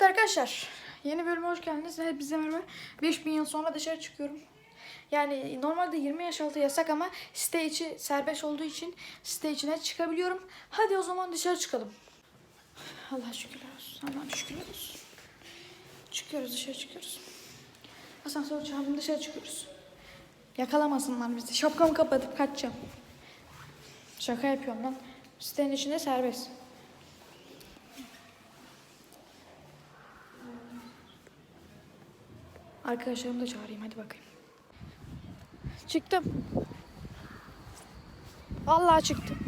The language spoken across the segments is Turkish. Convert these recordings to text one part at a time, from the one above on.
Evet arkadaşlar, yeni bölüme hoş geldiniz. Hepinize merhaba. 5000 yıl sonra dışarı çıkıyorum. Yani normalde 20 yaş altı yasak ama site içi serbest olduğu için site içine çıkabiliyorum. Hadi o zaman dışarı çıkalım. Allah şükürler olsun. Allah şükürler olsun. Çıkıyoruz dışarı çıkıyoruz. Asansör çağırdım dışarı çıkıyoruz. Yakalamasınlar bizi. Şapkamı kapatıp kaçacağım. Şaka yapıyorum lan. Sitenin içinde serbest. Arkadaşlarımı da çağırayım hadi bakayım. Çıktım. Vallahi çıktım.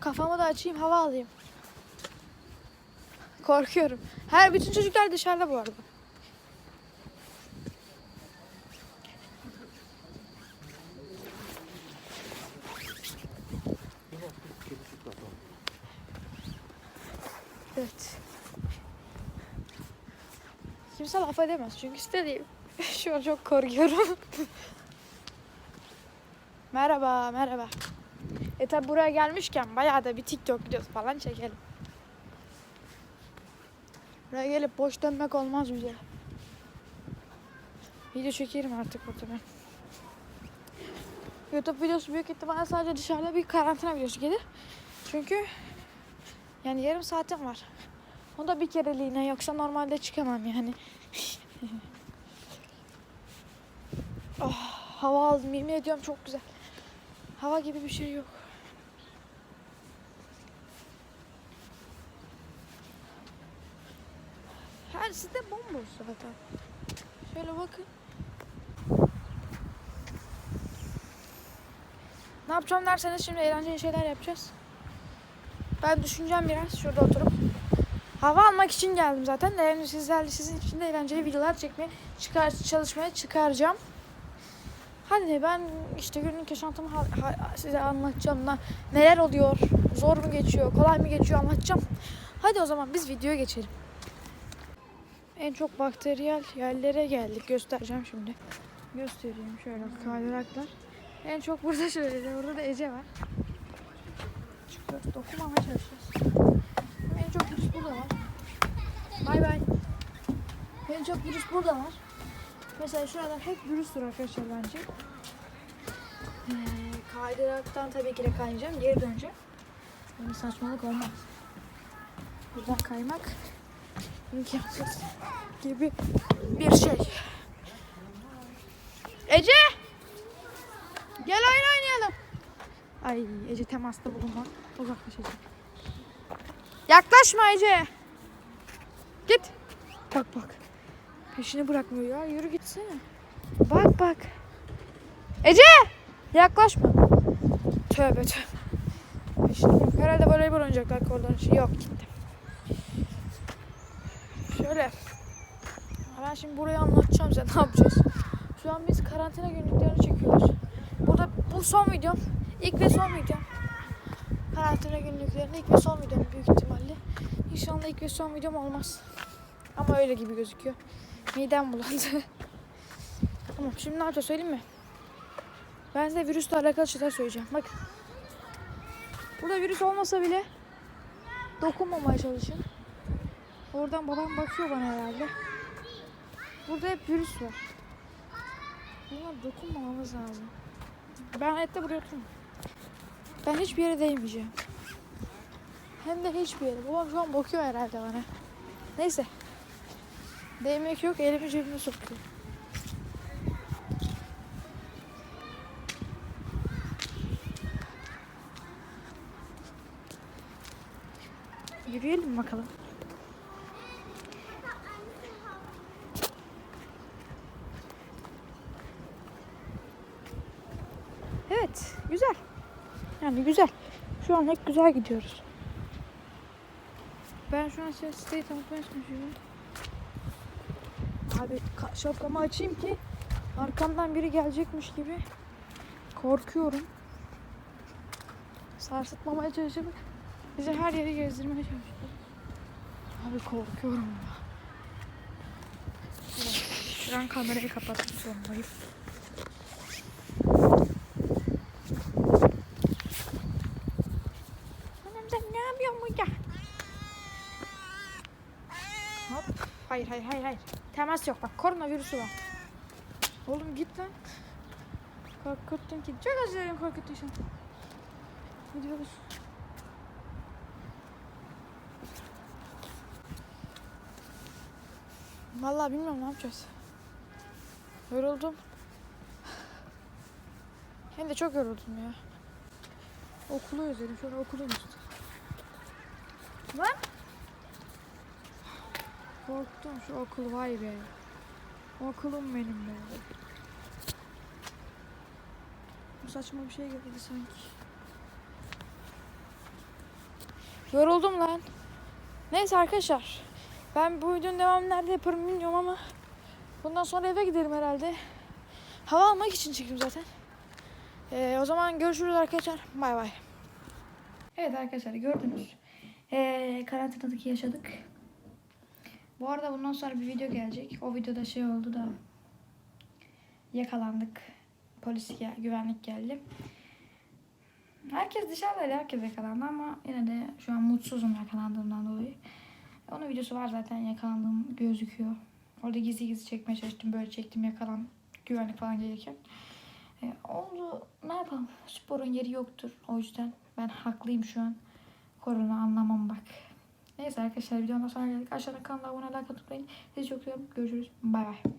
Kafamı da açayım hava alayım. Korkuyorum. Her bütün çocuklar dışarıda bu arada. Evet. Kimse laf edemez çünkü istediğim. Şu an çok korkuyorum. merhaba, merhaba. E tabi buraya gelmişken bayağı da bir TikTok videosu falan çekelim. Buraya gelip boş dönmek olmaz bize. Video çekerim artık burada ben. YouTube videosu büyük ihtimalle sadece dışarıda bir karantina videosu gelir. Çünkü yani yarım saatim var. O da bir kereliğine yoksa normalde çıkamam yani. oh, hava aldım yemin ediyorum çok güzel. Hava gibi bir şey yok. Her site bomboş zaten. Şöyle bakın. Ne yapacağım derseniz şimdi eğlenceli şeyler yapacağız. Ben düşüneceğim biraz şurada oturup. Hava almak için geldim zaten de sizlerle sizin için de eğlenceli videolar çekmeye, çıkar, çalışmaya çıkaracağım. Hadi ben işte günlük yaşantımı size anlatacağım. da neler oluyor, zor mu geçiyor, kolay mı geçiyor anlatacağım. Hadi o zaman biz videoya geçelim. En çok bakteriyel yerlere geldik. Göstereceğim şimdi. Göstereyim şöyle kaydıraklar. En çok burada şöyle, burada da Ece var. Çıkıyoruz, dokunmamaya çalışacağız. Çok virüs burada var. Bay bay. En çok virüs burada var. Mesela şurada hep virüstür arkadaşlar bence. Ee, kaydıraktan tabii ki de kayacağım. Geri döneceğim. Yani saçmalık olmaz. Buradan kaymak imkansız gibi bir şey. Ece! Gel oyun oynayalım. Ay Ece temasta bulunma. Uzaklaşacak. Yaklaşma Ece. Git. Bak bak. Peşini bırakmıyor ya. Yürü gitsene. Bak bak. Ece! Yaklaşma. Tövbe tövbe. Peşini bırak. Herhalde voleybol oynayacaklar koridorun içi. Yok gitti. Şöyle. Ben şimdi burayı anlatacağım size. Ne yapacağız? Şu an biz karantina günlüklerini çekiyoruz. Burada bu son videom. İlk ve son videom. Karantina günlüklerinde ilk ve son videom büyük ihtimalle. İnşallah ilk ve son videom olmaz. Ama öyle gibi gözüküyor. Midem bulandı. tamam şimdi ne yapacağız söyleyeyim mi? Ben size virüsle alakalı şeyler söyleyeceğim. Bakın. Burada virüs olmasa bile dokunmamaya çalışın. Oradan babam bakıyor bana herhalde. Burada hep virüs var. Buna dokunmamamız lazım. Ben hayatta buraya otururum. Ben hiçbir yere değmeyeceğim. Hem de hiçbir yere. Babam şu an bakıyor herhalde bana. Neyse. Değmek yok. Elimi cebime sokuyor. Yürüyelim bakalım. Evet, güzel. Yani güzel. Şu an hep güzel gidiyoruz. Ben şu an size siteyi tanıtmaya çalışıyorum. Abi ka- şapkamı açayım ki arkamdan biri gelecekmiş gibi korkuyorum. Sarsıtmamaya çalışıp bize her yeri gezdirmeye çalışıyor. Abi korkuyorum ya. Şu kamerayı kapatmak zorundayım. Sen ne yapıyorsun burada? hayır hayır hayır hayır. Temas yok bak koronavirüsü var. Oğlum git lan. Korkuttun ki. Çok özür dilerim korkuttuysan. Gidiyoruz. Vallahi bilmiyorum ne yapacağız. Yoruldum. Hem de çok yoruldum ya. Okulu özledim. Şöyle okulu işte. Lan! Korktum şu okul vay be. Okulum benim be. Bu saçma bir şey geldi sanki. Yoruldum lan. Neyse arkadaşlar. Ben bu videonun devamını nerede yaparım bilmiyorum ama bundan sonra eve giderim herhalde. Hava almak için çıktım zaten. Ee, o zaman görüşürüz arkadaşlar. Bay bay. Evet arkadaşlar gördünüz. Ee, karantinadaki yaşadık. Bu arada bundan sonra bir video gelecek. O videoda şey oldu da yakalandık. Polis gel, güvenlik geldi. Herkes dışarıdaydı, herkes yakalandı ama yine de şu an mutsuzum yakalandığımdan dolayı. Onun videosu var zaten yakalandığım gözüküyor. Orada gizli gizli çekmeye çalıştım. Böyle çektim yakalan güvenlik falan gelirken. E, oldu ne yapalım sporun yeri yoktur. O yüzden ben haklıyım şu an. Korona anlamam bak. Neyse arkadaşlar videonun sonuna geldik. Aşağıda kanala abone olmayı unutmayın. Sizi çok seviyorum. Görüşürüz. Bay bay.